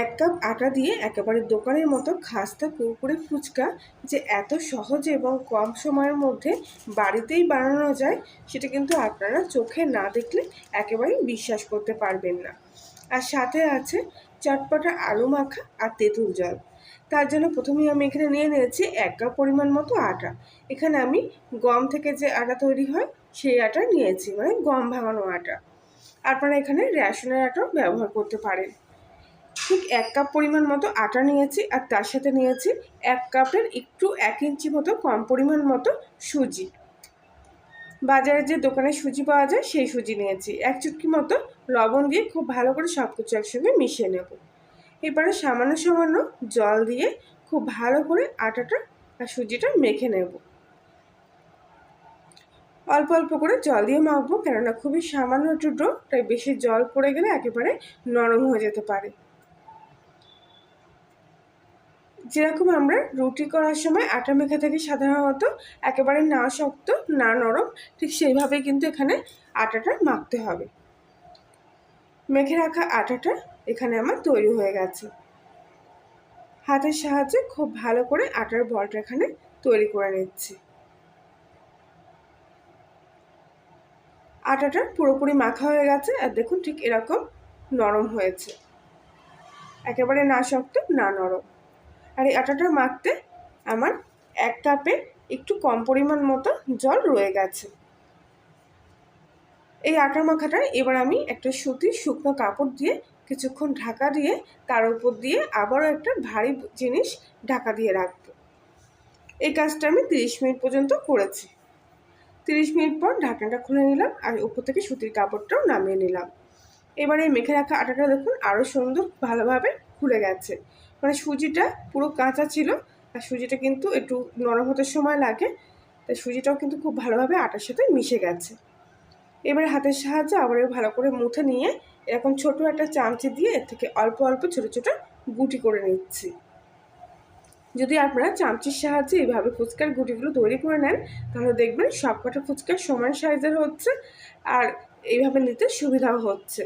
এক কাপ আটা দিয়ে একেবারে দোকানের মতো খাস্তা কুরকুরে ফুচকা যে এত সহজে এবং কম সময়ের মধ্যে বাড়িতেই বানানো যায়, সেটা কিন্তু আপনারা চোখে না দেখলে একেবারেই বিশ্বাস করতে পারবেন না। আর সাথে আছে চটপটা আলু মাখা আর তেঁতুল জল। তার জন্য প্রথমেই আমি এখানে নিয়ে নিয়েছি এক কাপ পরিমাণ মতো আটা। এখানে আমি গম থেকে যে আটা তৈরি হয়, সেই আটা নিয়েছি মানে গম ভাঙানো আটা। আপনারা এখানে রেশনের আটাও ব্যবহার করতে পারেন। ঠিক এক কাপ পরিমাণ মতো আটা নিয়েছি আর তার সাথে নিয়েছি এক কাপের একটু এক ইঞ্চি মতো কম পরিমাণ মতো সুজি। বাজারে যে দোকানে সুজি পাওয়া যায় সেই সুজি নিয়েছি। এক চুটকি মতো লবণ দিয়ে খুব ভালো করে সব কিছু একসঙ্গে মিশিয়ে নেব। এবারে সামান্য সামান্য জল দিয়ে খুব ভালো করে আটাটা আর সুজিটা মেখে নেব। অল্প অল্প করে জল দিয়ে মাখবো কেননা খুবই সামান্য ডো, তাই বেশি জল পড়ে গেলে একেবারে নরম হয়ে যেতে পারে। যেরকম আমরা রুটি করার সময় আটা মেখে থাকি সাধারণত একেবারে না শক্ত, না নরম, ঠিক সেইভাবেই কিন্তু এখানে আটাটা মাখতে হবে। মেখে রাখা আটাটা এখানে আমার তৈরি হয়ে গেছে। হাতের সাহায্যে খুব ভালো করে আটার বলটা এখানে তৈরি করে নিচ্ছি। আটাটা পুরোপুরি মাখা হয়ে গেছে আর দেখুন ঠিক এরকম নরম হয়েছে। একেবারে না শক্ত, না নরম। আর এই আটাটা মাখতে আমার এক কাপে একটু কম পরিমাণ মতো জল রয়ে গেছে। এই আটা মাখাটা এবার আমি একটা সুতির শুকনো কাপড় দিয়ে কিছুক্ষণ ঢাকা দিয়ে তার উপর দিয়ে আবারও একটা ভারী জিনিস ঢাকা দিয়ে রাখব। এই কাজটা আমি তিরিশ মিনিট পর্যন্ত করেছি। তিরিশ মিনিট পর ঢাকনাটা খুলে নিলাম আর উপর থেকে সুতির কাপড়টাও নামিয়ে নিলাম। এবারে মেখে রাখা আটাটা দেখুন আরও সুন্দর ভালোভাবে খুলে গেছে। মানে সুজিটা পুরো কাঁচা ছিল, আর সুজিটা কিন্তু একটু নরম হতে সময় লাগে, তাই সুজিটাও কিন্তু খুব ভালোভাবে আটার সাথে মিশে গেছে। এবারে হাতের সাহায্যে আবার ভালো করে মুঠে নিয়ে এরকম ছোট একটা চামচি দিয়ে এর থেকে অল্প অল্প ছোট ছোট গুটি করে নিচ্ছি। যদি আপনারা চামচির সাহায্যে এইভাবে ফুচকার গুটিগুলো তৈরি করে নেন, তাহলে দেখবেন সবকটা ফুচকার সমান সাইজের হচ্ছে, আর এইভাবে নিতে সুবিধাও হচ্ছে।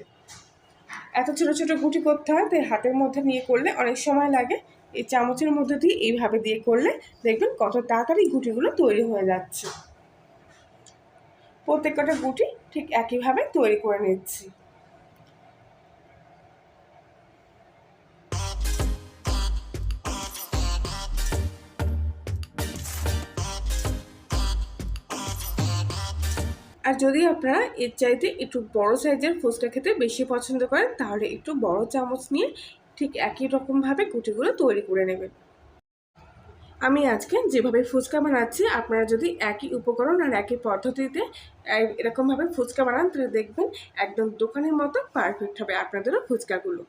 এত ছোট ছোট গুটি করতে হয়, তাই হাতের মধ্যে নিয়ে করলে অনেক সময় লাগে। এই চামচের মধ্যে দিয়ে এইভাবে দিয়ে করলে দেখবেন কত তাড়াতাড়ি গুটিগুলো তৈরি হয়ে যাচ্ছে। প্রত্যেকটা গুটি ঠিক একইভাবে তৈরি করে নিচ্ছি। আর যদি আপনারা এর চাইতে একটু বড় সাইজের ফুচকা খেতে বেশি পছন্দ করেন, তাহলে একটু বড় চামচ নিয়ে ঠিক একই রকমভাবে গুটিগুলো তৈরি করে নেবেন। আমি আজকে যেভাবে ফুচকা বানাচ্ছি, আপনারা যদি একই উপকরণ আর একই পদ্ধতিতে এরকমভাবে ফুচকা বানান, তাহলে দেখবেন একদম দোকানের মতো পারফেক্ট হবে আপনাদেরও ফুচকাগুলো।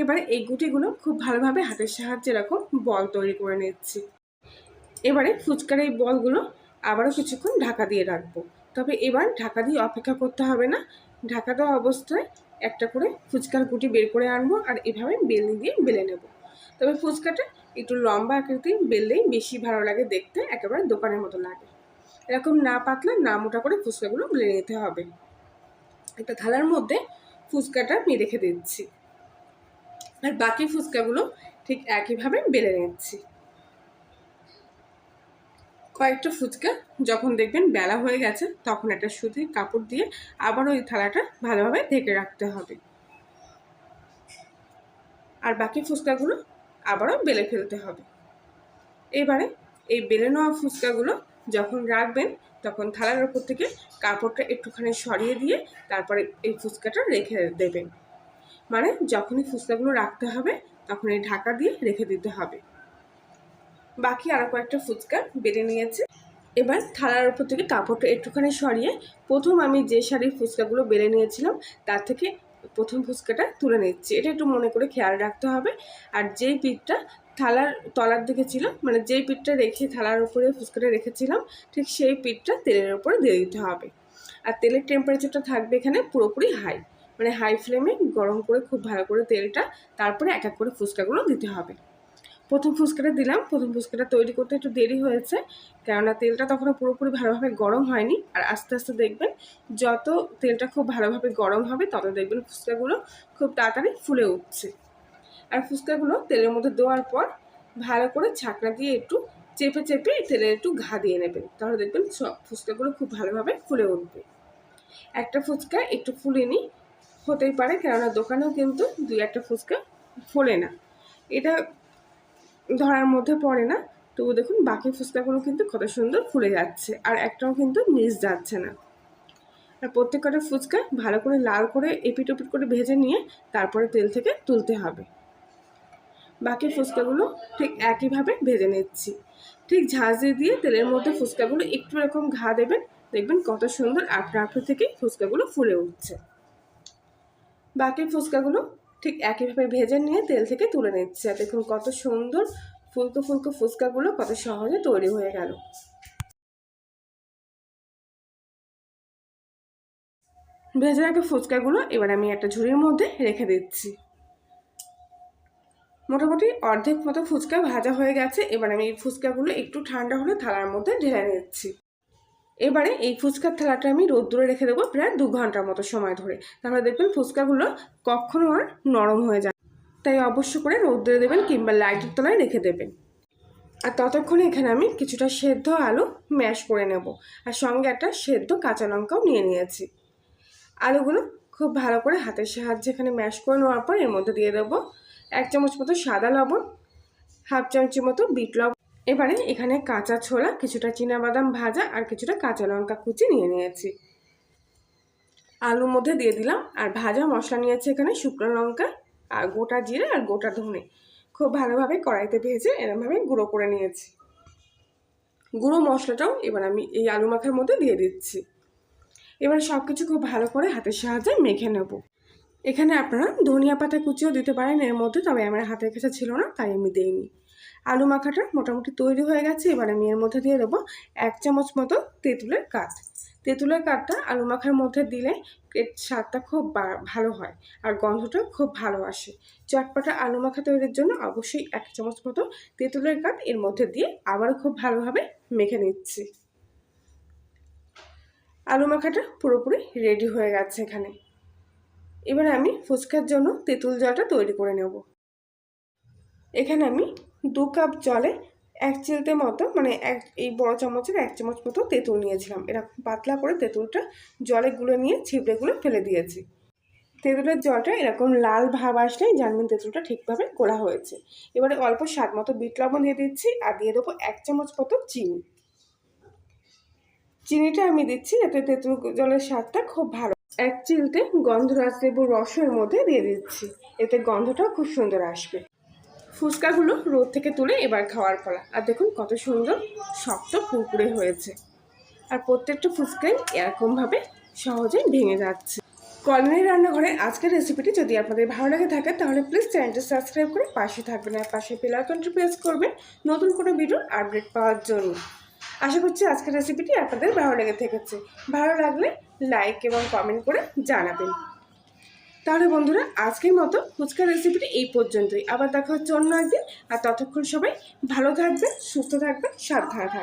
এবারে এই গুটিগুলো খুব ভালোভাবে হাতের সাহায্যে এরকম বল তৈরি করে নিচ্ছি। এবারে ফুচকার এই বলগুলো আবারও কিছুক্ষণ ঢাকা দিয়ে রাখব। তবে এবার ঢাকা দিয়ে অপেক্ষা করতে হবে না। ঢাকা দেওয়া অবস্থায় একটা করে ফুচকার গুটি বের করে আনব আর এভাবে বেলনি দিয়ে বেলে নেব। তবে ফুচকাটা একটু লম্বা আকৃতির বেললেই বেশি ভালো লাগে দেখতে, একেবারে দোকানের মতো লাগে। এরকম না পাতলা, না মোটা করে ফুচকাগুলো বেলে নিতে হবে। একটা থালার মধ্যে ফুচকাটা আমি রেখে দিচ্ছি। আর বাকি ফুচকাগুলো ঠিক একইভাবে বেলে নিচ্ছি। কয়েকটা ফুচকা যখন দেখবেন বেলা হয়ে গেছে, তখন একটা সুতির কাপড় দিয়ে আবার ওই থালাটা ভালোভাবে ঢেকে রাখতে হবে। আর বাকি ফুচকাগুলো আবারও বেলে ফেলতে হবে। এবারে এই বেলে নেওয়া ফুচকাগুলো যখন রাখবেন, তখন থালার ওপর থেকে কাপড়টা একটুখানি সরিয়ে দিয়ে তারপরে এই ফুচকাটা রেখে দেবেন। মানে যখনই ফুচকাগুলো রাখতে হবে তখন এই ঢাকা দিয়ে রেখে দিতে হবে। বাকি আরও কয়েকটা ফুচকা বেড়ে নিয়েছে। এবার থালার উপর থেকে কাপড়টা একটুখানি সরিয়ে প্রথম আমি যে শাড়ির ফুচকাগুলো বেড়ে নিয়েছিলাম, তার থেকে প্রথম ফুচকাটা তুলে নিচ্ছি। এটা একটু মনে করে খেয়াল রাখতে হবে। আর যেই পিঠটা থালার তলার দিকে ছিল মানে যেই পিঠটা রেখে থালার উপরে ফুচকাটা রেখেছিলাম, ঠিক সেই পিঠটা তেলের উপরে দিয়ে দিতে হবে। আর তেলের টেম্পারেচারটা থাকবে এখানে পুরোপুরি হাই মানে হাই ফ্লেমে গরম করে খুব ভালো করে তেলটা তারপরে এক এক করে ফুচকাগুলো দিতে হবে। প্রথম ফুচকাটা দিলাম। প্রথম ফুচকাটা তৈরি করতে একটু দেরি হয়েছে, কেননা তেলটা তখনও পুরোপুরি ভালোভাবে গরম হয়নি। আর আস্তে আস্তে দেখবেন, যত তেলটা খুব ভালোভাবে গরম হবে, তত দেখবেন ফুচকাগুলো খুব তাড়াতাড়ি ফুলে উঠছে। আর ফুচকাগুলো তেলের মধ্যে দেওয়ার পর ভালো করে ছাকনা দিয়ে একটু চেপে চেপে তেলের একটু ঘা দিয়ে নেবেন। তাহলে দেখবেন সব ফুচকাগুলো খুব ভালোভাবে ফুলে উঠবে। একটা ফুচকা একটু ফুলে ফুলেনি, হতেই পারে, কেননা দোকানেও কিন্তু দুই একটা ফুচকা ফোলে না। এটা ধরার মধ্যে পড়ে না। তবু দেখুন, বাকি ফুচকাগুলো কিন্তু কত সুন্দর ফুলে যাচ্ছে আর একটাও কিন্তু মিস যাচ্ছে না। আর প্রত্যেকটা ফুচকা ভালো করে লাল করে এপিট ওপিট করে ভেজে নিয়ে তারপরে তেল থেকে তুলতে হবে। বাকি ফুচকাগুলো ঠিক একইভাবে ভেজে নিচ্ছি। ঠিক ঝাঁঝি দিয়ে তেলের মধ্যে ফুচকাগুলো একটু এরকম ঘা দেবেন, দেখবেন কত সুন্দর আপনা আপনা থেকে ফুচকাগুলো ফুলে উঠছে। বাকি ফুচকাগুলো ঠিক একইভাবে ভেজে নিয়ে তেল থেকে তুলে নিচ্ছে। দেখুন কত সুন্দর ফুলকো ফুলকো ফুচকাগুলো কত সহজে তৈরি হয়ে গেল। ভেজে রাখা ফুচকাগুলো এবার আমি একটা ঝুড়ির মধ্যে রেখে দিচ্ছি। মোটামুটি অর্ধেক মতো ফুচকা ভাজা হয়ে গেছে। এবার আমি এই ফুচকাগুলো একটু ঠান্ডা হলে থালার মধ্যে ঢেলে নিচ্ছি। এবারে এই ফুচকার থালাটা আমি রোদ্দুরে রেখে দেবো প্রায় দু ঘণ্টার মতো সময় ধরে। তাহলে দেখবেন ফুচকাগুলো কখনো আর নরম হয়ে যায় তাই অবশ্য করে রোদ্দুরে দেবেন কিংবা লাইটের তলায় রেখে দেবেন। আর ততক্ষণে এখানে আমি কিছুটা সেদ্ধ আলু ম্যাশ করে নেব আর সঙ্গে একটা সেদ্ধ কাঁচা লঙ্কাও নিয়ে নিয়েছি। আলুগুলো খুব ভালো করে হাতের সাহায্যে এখানে ম্যাশ করে নেওয়ার পর এর মধ্যে দিয়ে দেবো এক চামচ মতো সাদা লবণ, হাফ চামচের মতো বিট লবণ। এবারে এখানে কাঁচা ছোলা, কিছুটা বাদাম ভাজা আর কিছুটা কাঁচা লঙ্কা কুচি নিয়ে নিয়েছি। আলুর মধ্যে দিয়ে দিলাম আর ভাজা মশলা নিয়েছি এখানে শুকনো লঙ্কা আর গোটা জিরে আর গোটা ধনে। খুব ভালোভাবে কড়াইতে ভেজে এরমভাবে গুঁড়ো করে নিয়েছি। গুঁড়ো মশলাটাও এবার আমি এই আলু মাখার মধ্যে দিয়ে দিচ্ছি। এবার সব কিছু খুব ভালো করে হাতের সাহায্যে মেখে নেব। এখানে আপনারা ধনিয়া পাতা কুচিও দিতে পারেন, এর মধ্যে, তবে আমার হাতের কাছে ছিল না, তাই আমি দিইনি। আলু মাখাটা মোটামুটি তৈরি হয়ে গেছে। এবার আমি এর মধ্যে দিয়ে দেবো এক চামচ মতো তেঁতুলের কাঠ। তেঁতুলের কাঠটা আলু মাখার মধ্যে দিলে এর স্বাদটা খুব ভালো হয় আর গন্ধটা খুব ভালো আসে। চটপাটা আলু মাখা তৈরির জন্য অবশ্যই এক চামচ মতো তেঁতুলের কাঠ এর মধ্যে দিয়ে আবারও খুব ভালোভাবে মেখে নিচ্ছি। আলু মাখাটা পুরোপুরি রেডি হয়ে গেছে এখানে। এবার আমি ফুচকার জন্য তেঁতুল জলটা তৈরি করে নেব। এখানে আমি দু কাপ জলে এক চিলতে মতো মানে এক, এই বড় চামচের এক চামচ মতো তেঁতুল নিয়েছিলাম। এরকম পাতলা করে তেঁতুলটা জলে গুলে নিয়ে ছিপড়ে ছিপড়েগুলো ফেলে দিয়েছি। তেঁতুলের জলটা এরকম লাল ভাব আসলেই জানবেন তেঁতুলটা ঠিকভাবে গোলা হয়েছে। এবারে অল্প স্বাদ মতো বিট লবণ দিয়ে দিচ্ছি আর দিয়ে দেবো এক চামচ মতো চিনি। চিনিটা আমি দিচ্ছি যাতে তেঁতুল জলের স্বাদটা খুব ভালো। এক চিলতে গন্ধরাজ লেবুর রসের মধ্যে দিয়ে দিচ্ছি। এতে গন্ধটাও খুব সুন্দর আসবে। ফুচকাগুলো রোদ থেকে তুলে এবার খাওয়ার ফলা আর দেখুন কত সুন্দর শক্ত পুরপুরে হয়েছে। আর প্রত্যেকটা ফুচকাই এরকমভাবে সহজেই ভেঙে যাচ্ছে। কলোনি রান্নাঘরের আজকের রেসিপিটি যদি আপনাদের ভালো লাগে থাকে, তাহলে প্লিজ চ্যানেলটি সাবস্ক্রাইব করে পাশে থাকবেন আর পাশে বেল আইকনটি প্রেস করবেন নতুন কোনো ভিডিও আপডেট পাওয়ার জন্য। আশা করছি আজকের রেসিপিটি আপনাদের ভালো লেগে থেকেছে। ভালো লাগলে লাইক এবং কমেন্ট করে জানাবেন। তাহলে বন্ধুরা, আজকের মতো ফুচকা রেসিপিটি এই পর্যন্তই। আবার দেখা হচ্ছে অন্য একদিন। আর ততক্ষণ সবাই ভালো থাকবে সুস্থ থাকবে সাবধানে থাকবেন।